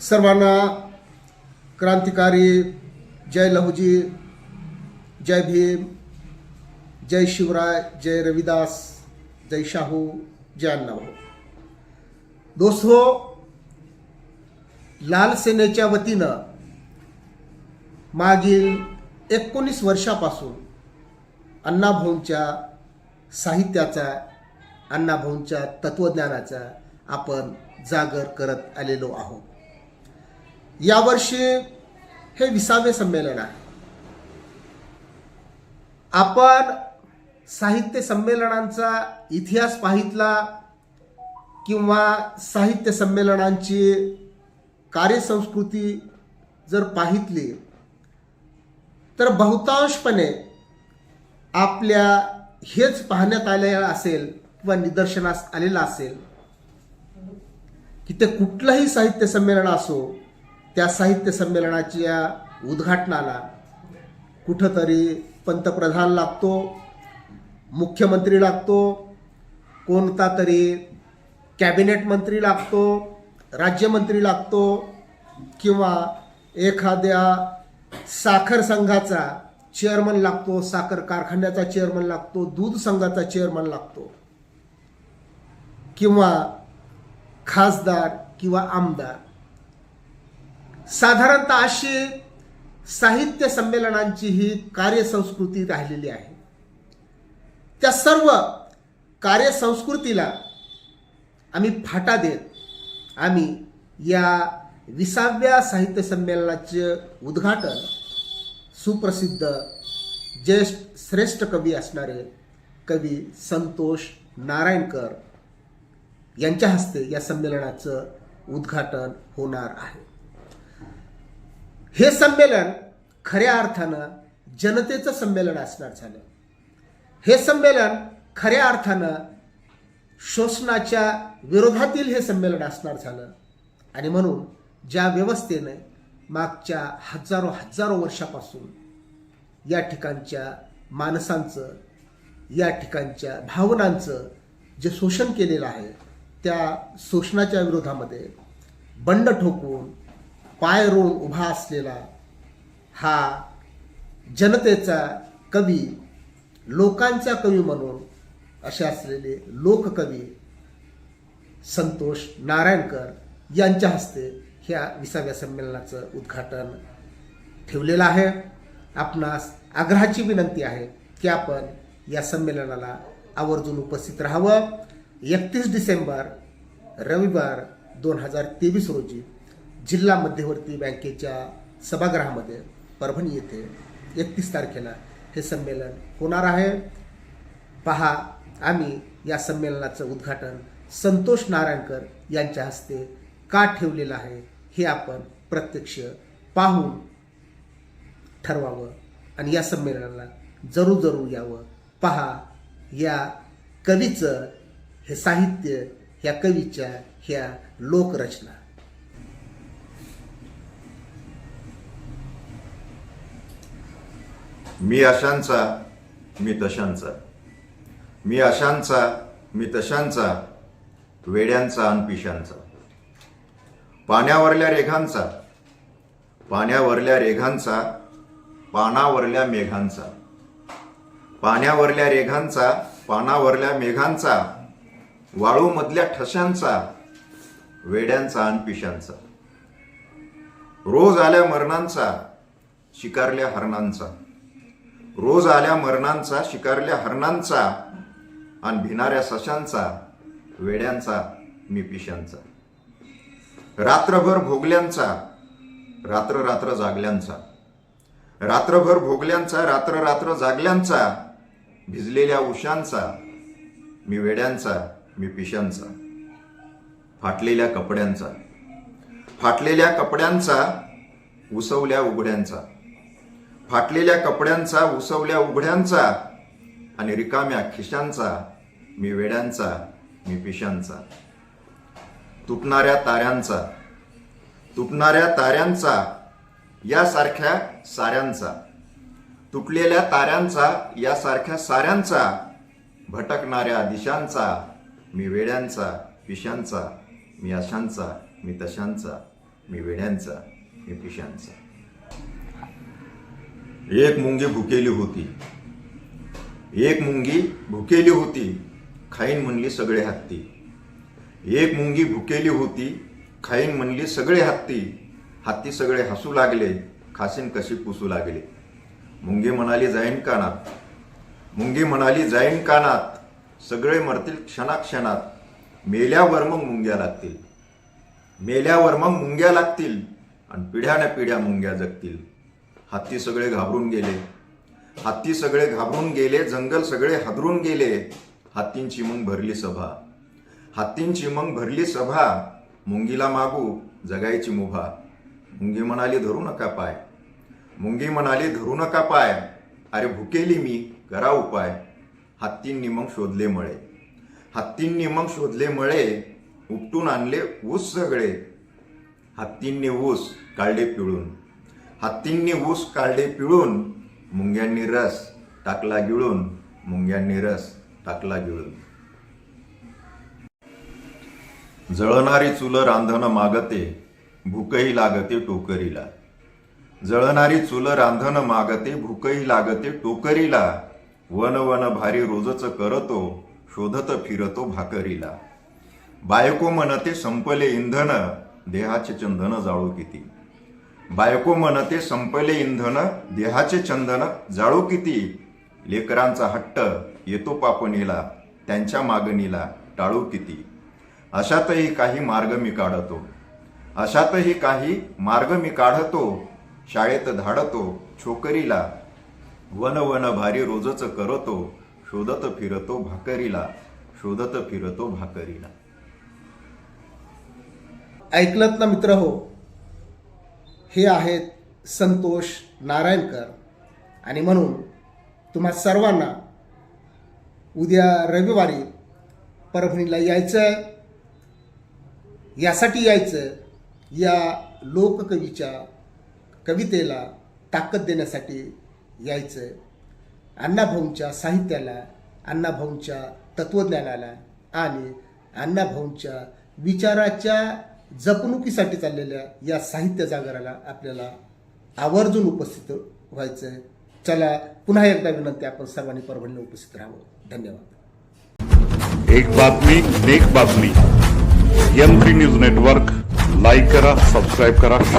सर्वांना क्रांतिकारी जय लहुजी जय भीम जय शिवराय जय रविदास जय शाहू जय अण्णाभाऊ दोस्तो लाल सेनेच्या वतीनं मागील एकोणीस वर्षापासून अण्णाभाऊंच्या साहित्याचा अण्णाभाऊंच्या तत्वज्ञानाचा आपण जागर करत आलेलो आहोत. यावर्षी हे विसावे संमेलन आहे. आपण साहित्य संमेलनांचा इतिहास पाहितला किंवा साहित्य संमेलनांची कार्यसंस्कृती जर पाहितली तर बहुतांशपणे आपल्या हेच पाहण्यात आलेलं असेल किंवा निदर्शनास आलेलं असेल की ते कुठलंही साहित्य संमेलन असो त्या साहित्य संमेलनाच्या उद्घाटनाला कुठंतरी पंतप्रधान लागतो मुख्यमंत्री लागतो कोणता तरी कॅबिनेट मंत्री लागतो राज्यमंत्री लागतो किंवा एखाद्या साखर संघाचा चेअरमन लागतो साखर कारखान्याचा चेअरमन लागतो दूध संघाचा चेअरमन लागतो किंवा खासदार किंवा आमदार. साधारणतः अशी साहित्य संमेलनांची ही कार्यसंस्कृती राहिलेली आहे. त्या सर्व कार्यसंस्कृतीला आम्ही फाटा देत आम्ही या विसाव्या साहित्य संमेलनाचे उद्घाटन सुप्रसिद्ध ज्येष्ठ श्रेष्ठ कवी असणारे कवी संतोष नारायणकर यांच्या हस्ते या संमेलनाचं उद्घाटन होणार आहे. हे संमेलन खऱ्या अर्थानं जनतेचं संमेलन असणार झालं. हे संमेलन खऱ्या अर्थानं शोषणाच्या विरोधातील हे संमेलन असणार झालं. आणि म्हणून ज्या व्यवस्थेने मागच्या हजारो हजारो वर्षापासून या ठिकाणच्या माणसांचं या ठिकाणच्या भावनांचं जे शोषण केलेलं आहे त्या शोषणाच्या विरोधामध्ये बंड ठोकून पाय रोवून उभा असलेला हा जनतेचा कवी लोकांचा कवी म्हणून असे असलेले लोककवी संतोष नारायणकर यांच्या हस्ते ह्या विसाव्या संमेलनाचं उद्घाटन ठेवलेलं आहे. आपणास आग्रहाची विनंती आहे की आपण या संमेलनाला आवर्जून उपस्थित राहावं. एकतीस डिसेंबर रविवार दोन हजार तेवीस रोजी जिल्हा मध्यवर्ती बँकेच्या सभागृहामध्ये परभणी येथे एकतीस तारखेला हे संमेलन होणार आहे. पहा आम्ही या संमेलनाचं उद्घाटन संतोष नारायणकर यांच्या हस्ते का ठेवलेलं आहे हे आपण प्रत्यक्ष पाहून ठरवावं आणि या संमेलनाला जरूर जरूर यावं. पहा या कवीचं हे साहित्य ह्या कवीच्या ह्या लोकरचना. मी अशांचा मी तशांचा. मी अशांचा मी तशांचा वेड्यांचा आणि पिशांचा. पाण्यावरल्या रेघांचा पाण्यावरल्या रेघांचा पानावरल्या मेघांचा. पाण्यावरल्या रेघांचा पानावरल्या मेघांचा वाळूमधल्या ठशांचा वेड्यांचा आणि पिशांचा. रोज आल्या मरणांचा शिकारल्या हरणांचा. रोज आल्या मरणांचा शिकारल्या हरणांचा आणि भिणाऱ्या सशांचा वेड्यांचा मी पिशांचा रात्रभर भोगल्यांचा रात्र रात्र जागल्यांचा. रात्रभर भोगल्यांचा रात्र रात्र जागल्यांचा भिजलेल्या उशांचा मी वेड्यांचा मी पिशांचा. फाटलेल्या कपड्यांचा. फाटलेल्या कपड्यांचा उसवल्या उघड्यांचा. फाटलेल्या कपड्यांचा उसवल्या उघड्यांचा आणि रिकाम्या खिशांचा मी वेड्यांचा मी पिशांचा. तुटणाऱ्या ताऱ्यांचा तुटणाऱ्या ताऱ्यांचा यासारख्या साऱ्यांचा. तुटलेल्या ताऱ्यांचा यासारख्या साऱ्यांचा भटकणाऱ्या दिशांचा मी वेड्यांचा पिशांचा मी अशांचा मी तशांचा मी वेड्यांचा मी पिशांचा. एक मुंगी भुकेली होती. एक मुंगी भुकेली होती खाईन म्हणली सगळे हत्ती. एक मुंगी भुकेली होती खाईन म्हणली सगळे हत्ती. हत्ती सगळे हसू लागले खासीन कशी पुसू लागले. मुंगी म्हणाली जाईन कानात. मुंगी म्हणाली जाईन कानात. सगळे मरतील क्षणाक्षणात. मेल्यावर मग मुंग्या लागतील. मेल्यावर मग मुंग्या लागतील आणि पिढ्यानं पिढ्या मुंग्या जगतील. हत्ती सगळे घाबरून गेले. हत्ती सगळे घाबरून गेले जंगल सगळे हादरून गेले. हत्तींची मग भरली सभा. हत्तींची मग भरली सभा. मुंगीला मागू जगायची मुभा. मुंगी म्हणाली धरू नका पाय. मुंगी म्हणाली धरू नका पाय. अरे भुकेली मी. करा उपाय. हत्तींनी मग शोधले मळे. हत्तींनी मग शोधले मळे. उपटून आणले ऊस सगळे. हत्तींनी ऊस काढले पिळून. हत्तींनी ऊस काढले पिळून मुंग्यांनी रस टाकला गिळून मुंग्यांनी रस टाकला गिळून. जळणारी चुल रांधण मागते भूकही लागते टोकरीला. जळणारी चुल रांधण मागते भूकही लागते टोकरीला. वन वन भारी रोजच करतो शोधत फिरतो भाकरीला. बायको म्हणते संपले इंधन देहाचे चंदन जाळू किती. बायको म्हणते संपले इंधन देहाचे चंदन जाळू किती? लेकरांचा हट्ट येतो पापणीला त्यांच्या मागणीला टाळू किती? अशातही काही मार्ग मी काढतो. अशातही काही मार्ग मी काढतो. शाळेत धाडतो छोकरीला. वन वन भारी रोजच करतो. शोधत फिरतो भाकरीला. शोधत फिरतो भाकरीला. ऐकलत ना मित्र हो हे आहेत संतोष नारायणकर. आणि म्हणून तुम्हा सर्वांना उद्या रविवारी परभणीला यायचं आहे यासाठी यायचं या लोककवीच्या कवितेला ताकद देण्यासाठी यायचं अण्णाभाऊंच्या साहित्याला अण्णाभाऊंच्या तत्त्वज्ञानाला आणि अण्णाभाऊंच्या विचाराच्या जपणुकीसाठी चाललेल्या या साहित्य जागराला आपल्याला आवर्जून उपस्थित व्हायचं आहे चला पुन्हा एकदा विनंती आपण सर्वांनी परभणीला उपस्थित राहावं. धन्यवाद. एक बातमी नेक बातमी. M three news network like करा सबस्क्राईब करा.